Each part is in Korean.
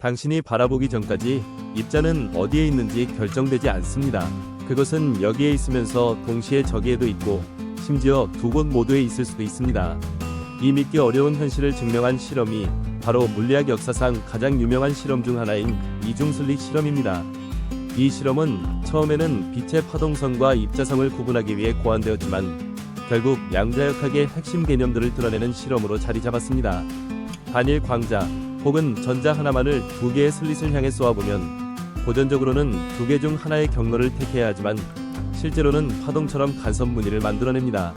당신이 바라보기 전까지 입자는 어디에 있는지 결정되지 않습니다. 그것은 여기에 있으면서 동시에 저기에도 있고 심지어 두 곳 모두에 있을 수도 있습니다. 이 믿기 어려운 현실을 증명한 실험이 바로 물리학 역사상 가장 유명한 실험 중 하나인 이중슬릭 실험입니다. 이 실험은 처음에는 빛의 파동성과 입자성을 구분하기 위해 고안되었지만 결국 양자역학의 핵심 개념들을 드러내는 실험으로 자리 잡았습니다. 단일 광자 혹은 전자 하나만을 두 개의 슬릿을 향해 쏘아보면 고전적으로는 두 개 중 하나의 경로를 택해야 하지만 실제로는 파동처럼 간섭 무늬를 만들어냅니다.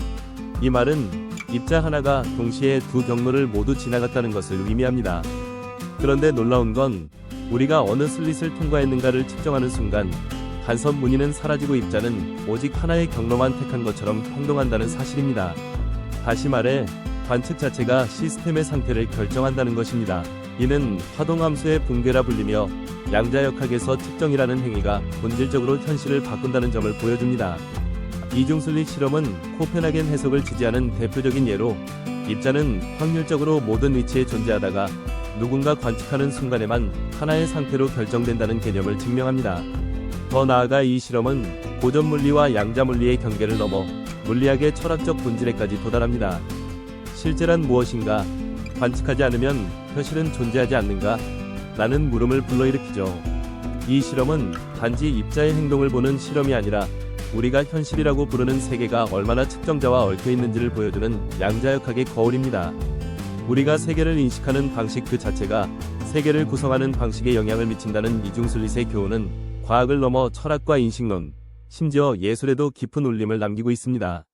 이 말은 입자 하나가 동시에 두 경로를 모두 지나갔다는 것을 의미합니다. 그런데 놀라운 건 우리가 어느 슬릿을 통과했는가를 측정하는 순간 간섭 무늬는 사라지고 입자는 오직 하나의 경로만 택한 것처럼 행동한다는 사실입니다. 다시 말해 관측 자체가 시스템의 상태를 결정한다는 것입니다. 이는 파동함수의 붕괴라 불리며 양자역학에서 측정이라는 행위가 본질적으로 현실을 바꾼다는 점을 보여줍니다. 이중슬릿 실험은 코펜하겐 해석을 지지하는 대표적인 예로 입자는 확률적으로 모든 위치에 존재하다가 누군가 관측하는 순간에만 하나의 상태로 결정된다는 개념을 증명합니다. 더 나아가 이 실험은 고전 물리와 양자 물리의 경계를 넘어 물리학의 철학적 본질에까지 도달합니다. 실제란 무엇인가? 관측하지 않으면 현실은 존재하지 않는가? 라는 물음을 불러일으키죠. 이 실험은 단지 입자의 행동을 보는 실험이 아니라 우리가 현실이라고 부르는 세계가 얼마나 측정자와 얽혀 있는지를 보여주는 양자역학의 거울입니다. 우리가 세계를 인식하는 방식 그 자체가 세계를 구성하는 방식에 영향을 미친다는 이중슬릿의 교훈은 과학을 넘어 철학과 인식론, 심지어 예술에도 깊은 울림을 남기고 있습니다.